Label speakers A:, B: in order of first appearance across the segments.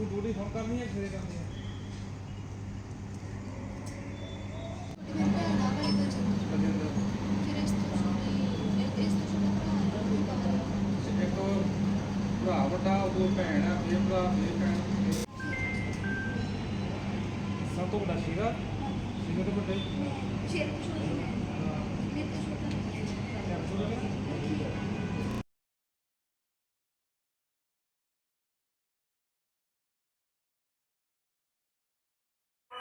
A: Duty ਹੁਣ ਕਰਨੀ ਹੈ, ਸਵੇਰੇ ਕਰਨੀ ਹੈ? ਭਰਾ ਵੱਡਾ ਉਹ ਭੈਣ ਆ ਫਿਰ ਭਰਾ ਫਿਰ ਭੈਣ ਸਭ ਤੋਂ ਵੱਡਾ ਸੀਗਾ ਸੀਗਾ ਤੋਂ ਵੱਡਾ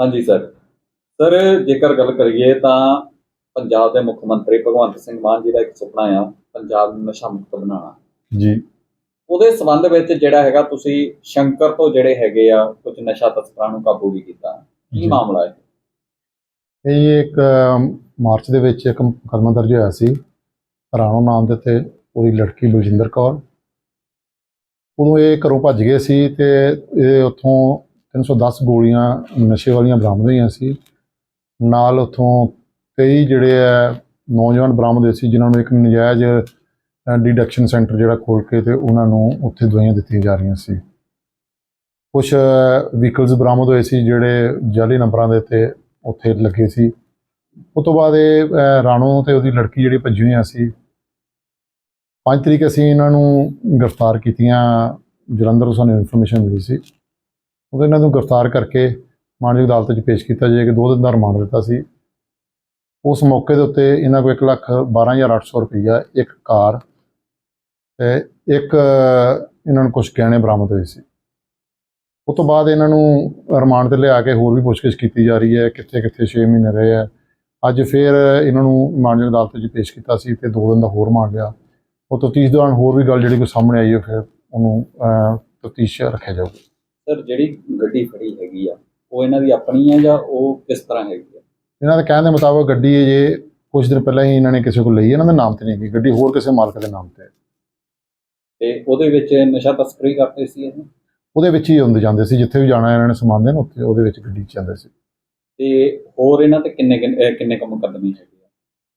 B: ਹਾਂਜੀ ਸਰ। ਸਰ ਜੇਕਰ ਗੱਲ ਕਰੀਏ ਤਾਂ ਪੰਜਾਬ ਦੇ ਮੁੱਖ ਮੰਤਰੀ ਭਗਵੰਤ ਸਿੰਘ ਮਾਨ ਜੀ ਦਾ ਇੱਕ ਸੁਪਨਾ ਆ ਪੰਜਾਬ ਨੂੰ ਨਸ਼ਾ ਮੁਕਤ ਬਣਾਉਣਾ।
C: ਜੀ।
B: ਉਹਦੇ ਸੰਬੰਧ ਵਿੱਚ ਜਿਹੜਾ ਹੈਗਾ ਤੁਸੀਂ ਸ਼ੰਕਰ ਤੋਂ ਜਿਹੜੇ ਹੈਗੇ ਆ ਕੁਝ ਨਸ਼ਾ ਤਸਕਰਾਂ ਨੂੰ ਕਾਬੂ ਵੀ ਕੀਤਾ। ਕੀ। ਮਾਮਲਾ ਹੈ?
C: ਇਹ ਇੱਕ ਮਾਰਚ ਦੇ ਵਿੱਚ ਇੱਕ ਮੁਕੱਦਮਾ ਦਰਜ ਹੋਇਆ ਸੀ। ਰਾਣੋ ਨਾਮ ਦੇ ਤੇ ਉਹਦੀ ਲੜਕੀ ਬਲਜਿੰਦਰ ਕੌਰ। ਉਦੋਂ ਇਹ ਘਰੋਂ ਭੱਜ ਗਏ ਸੀ ਤੇ ਇਹ ਉੱਥੋਂ 310 ਗੋਲੀਆਂ ਨਸ਼ੇ ਵਾਲੀਆਂ ਬਰਾਮਦ ਹੋਈਆਂ ਸੀ। ਨਾਲ ਉੱਥੋਂ ਕਈ ਜਿਹੜੇ ਆ ਨੌਜਵਾਨ ਬਰਾਮਦ ਹੋਏ ਸੀ, ਜਿਨ੍ਹਾਂ ਨੂੰ ਇੱਕ ਨਜਾਇਜ਼ ਡਿਡਕਸ਼ਨ ਸੈਂਟਰ ਜਿਹੜਾ ਖੋਲ ਕੇ ਤੇ ਉਹਨਾਂ ਨੂੰ ਉੱਥੇ ਦਵਾਈਆਂ ਦਿੱਤੀਆਂ ਜਾ ਰਹੀਆਂ ਸੀ। ਕੁਝ ਵਹੀਕਲਸ ਬਰਾਮਦ ਹੋਏ ਸੀ, ਜਿਹੜੇ ਜਾਲੀ ਨੰਬਰਾਂ ਦੇ ਤੇ ਉੱਥੇ ਲੱਗੇ ਸੀ। ਉਸ ਤੋਂ ਬਾਅਦ ਇਹ ਰਾਣੋ ਤੇ ਉਹਦੀ ਲੜਕੀ ਜਿਹੜੀ ਭੱਜੀ ਹੋਈਆਂ ਸੀ। 5 ਤਰੀਕ ਅਸੀਂ ਇਹਨਾਂ ਨੂੰ ਗ੍ਰਿਫਤਾਰ ਕੀਤੀਆਂ। ਜਲੰਧਰ ਤੋਂ ਸਾਨੂੰ ਇਨਫੋਰਮੇਸ਼ਨ ਮਿਲੀ ਸੀ। ਉਹਦੇ ਇਹਨਾਂ ਨੂੰ ਗ੍ਰਿਫਤਾਰ ਕਰਕੇ ਮਾਨਯੋਗ ਅਦਾਲਤ 'ਚ ਪੇਸ਼ ਕੀਤਾ ਜਾਏ ਕਿ ਦੋ ਦਿਨ ਦਾ ਰਿਮਾਂਡ ਦਿੱਤਾ ਸੀ। ਉਸ ਮੌਕੇ ਦੇ ਉੱਤੇ ਇਹਨਾਂ ਕੋਲ 1 ਲੱਖ 12800 ਰੁਪਈਆ, ਇੱਕ ਕਾਰ ਤੇ ਇੱਕ, ਇਹਨਾਂ ਨੂੰ ਕੁਝ ਗਹਿਣੇ ਬਰਾਮਦ ਹੋਏ ਸੀ। ਉਸ ਤੋਂ ਬਾਅਦ ਇਹਨਾਂ ਨੂੰ ਰਿਮਾਂਡ ਤੇ ਲਿਆ ਕੇ ਹੋਰ ਵੀ ਪੁੱਛਗਿੱਛ ਕੀਤੀ ਜਾ ਰਹੀ ਹੈ ਕਿੱਥੇ ਕਿੱਥੇ 6 ਮਹੀਨੇ ਰਹੇ ਆ ਅੱਜ ਫਿਰ ਇਹਨਾਂ ਨੂੰ ਮਾਨਯੋਗ ਅਦਾਲਤ 'ਚ ਪੇਸ਼ ਕੀਤਾ ਸੀ ਤੇ ਦੋ ਦਿਨ ਦਾ ਹੋਰ ਰਿਮਾਂਡ ਲਿਆ। ਉਹ ਤਫਤੀਸ਼ ਦੌਰਾਨ ਹੋਰ ਵੀ ਗੱਲ ਜਿਹੜੀ ਕੋਈ ਸਾਹਮਣੇ ਆਈ ਹੈ, ਫਿਰ ਉਹਨੂੰ ਤਫਤੀਸ਼ ਰੱਖਿਆ ਜਾਊਗਾ।
B: ਸਰ ਜਿਹੜੀ ਗੱਡੀ ਫੜੀ ਹੈਗੀ ਆ ਉਹ ਇਹਨਾਂ ਦੀ ਆਪਣੀ ਹੈ ਜਾਂ ਉਹ ਕਿਸ ਤਰ੍ਹਾਂ ਹੈਗੀ ਆ?
C: ਇਹਨਾਂ ਦੇ ਕਹਿਣ ਦੇ ਮੁਤਾਬਕ ਗੱਡੀ ਇਹ ਜੇ ਕੁਝ ਦਿਨ ਪਹਿਲਾਂ ਹੀ ਇਹਨਾਂ ਨੇ ਕਿਸੇ ਕੋਲ ਲਈ ਹੈ, ਇਹਨਾਂ ਦੇ ਨਾਮ ਤੇ ਨਹੀਂ ਹੈਗੀ। ਗੱਡੀ ਹੋਰ ਕਿਸੇ ਮਾਲਕ ਦੇ ਨਾਮ ਤੇ ਹੈ।
B: ਤੇ ਉਹਦੇ ਵਿੱਚ ਨਸ਼ਾ ਤਸਕਰੀ ਕਰਦੇ ਸੀ ਇਹ?
C: ਉਹਦੇ ਵਿੱਚ ਹੀ ਹੁੰਦੇ ਜਾਂਦੇ ਸੀ ਜਿੱਥੇ ਵੀ ਜਾਣਾ ਇਹਨਾਂ ਨੇ ਸਮਾਨ ਦੇਣ ਉੱਥੇ ਉਹਦੇ ਵਿੱਚ ਗੱਡੀ 'ਚ ਜਾਂਦੇ ਸੀ।
B: ਤੇ ਹੋਰ ਇਹਨਾਂ ਤੇ ਕਿੰਨੇ ਕਿੰਨੇ ਅਹ ਕਿੰਨੇ ਕੁ ਮੁਕੱਦਮੇ ਹੈਗੇ ਆ?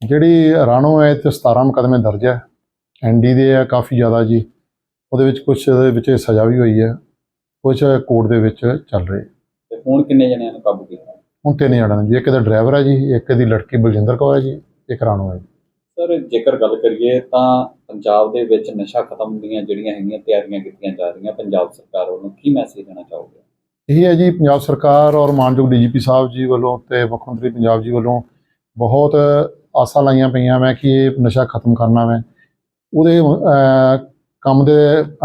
C: ਜਿਹੜੀ ਰਾਣੋ ਹੈ ਤੇ 17 ਮੁਕੱਦਮੇ ਦਰਜ ਹੈ। ਐਨਡੀ ਦੇ ਆ ਕਾਫੀ ਜ਼ਿਆਦਾ ਜੀ। ਉਹਦੇ ਵਿੱਚ ਕੁਝ ਦੇ ਵਿੱਚ ਸਜ਼ਾ ਵੀ ਹੋਈ ਹੈ। ਕੁਝ ਕੋਰਟ ਦੇ ਵਿੱਚ ਚੱਲ ਰਹੀ।
B: ਤੇ ਹੁਣ ਕਿੰਨੇ ਜਣਿਆਂ ਨੂੰ ਕਾਬੂ ਕੀਤਾ?
C: ਹੁਣ ਤਿੰਨ ਜਣਾਂ ਨੇ ਜੀ ਇੱਕ ਇਹਦਾ ਡਰਾਈਵਰ ਹੈ ਜੀ ਇੱਕ ਇਹਦੀ ਲੜਕੀ ਬਲਜਿੰਦਰ ਕੌਰ ਹੈ ਜੀ ਇੱਕ ਰਾਣੋ ਹੈ ਜੀ।
B: ਸਰ ਜੇਕਰ ਗੱਲ ਕਰੀਏ ਤਾਂ ਪੰਜਾਬ ਦੇ ਵਿੱਚ ਨਸ਼ਾ ਖਤਮ ਦੀਆਂ ਜਿਹੜੀਆਂ ਹੈਗੀਆਂ ਤਿਆਰੀਆਂ ਕੀਤੀਆਂ ਜਾ ਰਹੀਆਂ ਪੰਜਾਬ ਸਰਕਾਰ ਵੱਲੋਂ ਕੀ ਮੈਸੇਜ ਦੇਣਾ ਚਾਹੋਗੇ?
C: ਇਹ ਹੈ ਜੀ ਪੰਜਾਬ ਸਰਕਾਰ ਔਰ ਮਾਨਯੋਗ ਡੀਜੀਪੀ ਸਾਹਿਬ ਜੀ ਵੱਲੋਂ ਤੇ ਮੁੱਖ ਮੰਤਰੀ ਪੰਜਾਬ ਜੀ ਵੱਲੋਂ ਬਹੁਤ ਆਸਾਂ ਲਾਈਆਂ ਪਈਆਂ ਮੈਂ ਕਿ ਇਹ ਨਸ਼ਾ ਖਤਮ ਕਰਨਾ ਮੈਂ। ਉਹਦੇ ਕੰਮ ਦੇ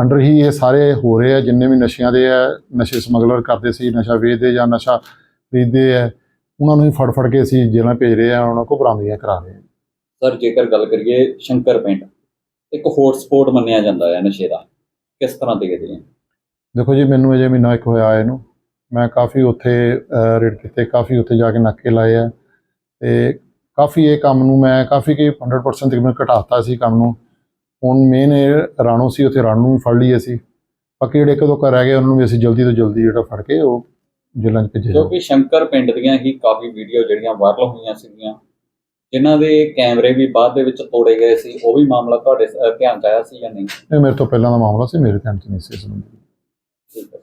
C: ਅੰਡਰ ਹੀ ਇਹ ਸਾਰੇ ਹੋ ਰਹੇ ਆ ਜਿੰਨੇ ਵੀ ਨਸ਼ਿਆਂ ਦੇ ਆ ਨਸ਼ੇ ਸਮਗਲਰ ਕਰਦੇ ਸੀ ਨਸ਼ਾ ਵੇਚਦੇ ਜਾਂ ਨਸ਼ਾ ਖਰੀਦਦੇ ਆ ਉਹਨਾਂ ਨੂੰ ਹੀ ਫੜ ਫੜ ਕੇ ਅਸੀਂ ਜੇਲ੍ਹਾਂ ਭੇਜ ਰਹੇ ਆ ਉਹਨਾਂ ਕੋਲ ਬਰਾਮਦੀਆਂ ਕਰਾ ਰਹੇ ਆ।
B: ਸਰ ਜੇਕਰ ਗੱਲ ਕਰੀਏ ਸ਼ੰਕਰ ਪਿੰਡ ਇੱਕ ਹੌਟ ਸਪੌਟ ਮੰਨਿਆ ਜਾਂਦਾ ਹੈ ਨਸ਼ੇ ਦਾ। ਕਿਸ ਤਰ੍ਹਾਂ ਦੇਖਦੇ ਆ
C: ਦੇਖੋ ਜੀ ਮੈਨੂੰ ਅਜੇ ਮਹੀਨਾ ਇੱਕ ਹੋਇਆ ਆਏ ਨੂੰ ਮੈਂ ਕਾਫੀ ਉੱਥੇ ਰੇਡ ਕੀਤੇ ਕਾਫੀ ਉੱਥੇ ਜਾ ਕੇ ਨਾਕੇ ਲਾਏ ਆ। ਤੇ ਕਾਫੀ ਇਹ ਕੰਮ ਨੂੰ ਮੈਂ ਕਾਫੀ ਕਿ 100% ਤਕਰੀਬਨ ਘਟਾਤਾ ਸੀ ਕੰਮ ਨੂੰ। ਹੁਣ ਮੇਨ ਰਾਣੋ ਸੀ ਉੱਥੇ ਰਾਣੋ ਨੂੰ ਵੀ ਫੜ ਲਈ ਅਸੀਂ। ਬਾਕੀ ਜਿਹੜੇ ਇੱਕ ਦੋ ਘਰ ਰਹਿ ਗਏ ਉਹਨਾਂ ਨੂੰ ਵੀ ਅਸੀਂ ਜਲਦੀ ਤੋਂ ਜਲਦੀ ਜਿਹੜਾ ਫੜ ਕੇ ਉਹ ਜੇਲ੍ਹਾਂ 'ਚ ਭੇਜਿਆ
B: ਕਿਉਂਕਿ ਸ਼ੰਕਰ ਪਿੰਡ ਦੀਆਂ ਹੀ ਕਾਫੀ ਵੀਡੀਓ ਜਿਹੜੀਆਂ ਵਾਇਰਲ ਹੋਈਆਂ ਸੀਗੀਆਂ ਜਿਨ੍ਹਾਂ ਦੇ ਕੈਮਰੇ ਵੀ ਬਾਅਦ ਦੇ ਵਿੱਚ ਤੋੜੇ ਗਏ ਸੀ ਉਹ ਵੀ ਮਾਮਲਾ ਤੁਹਾਡੇ ਧਿਆਨ ਚ ਆਇਆ ਸੀ ਜਾਂ ਨਹੀਂ?
C: ਇਹ ਮੇਰੇ ਤੋਂ ਪਹਿਲਾਂ ਦਾ ਮਾਮਲਾ ਸੀ ਮੇਰੇ ਧਿਆਨ 'ਚ ਨਹੀਂ ਸੀ ਇਸ ਸੰਬੰਧੀ
B: ਠੀਕ ਹੈ।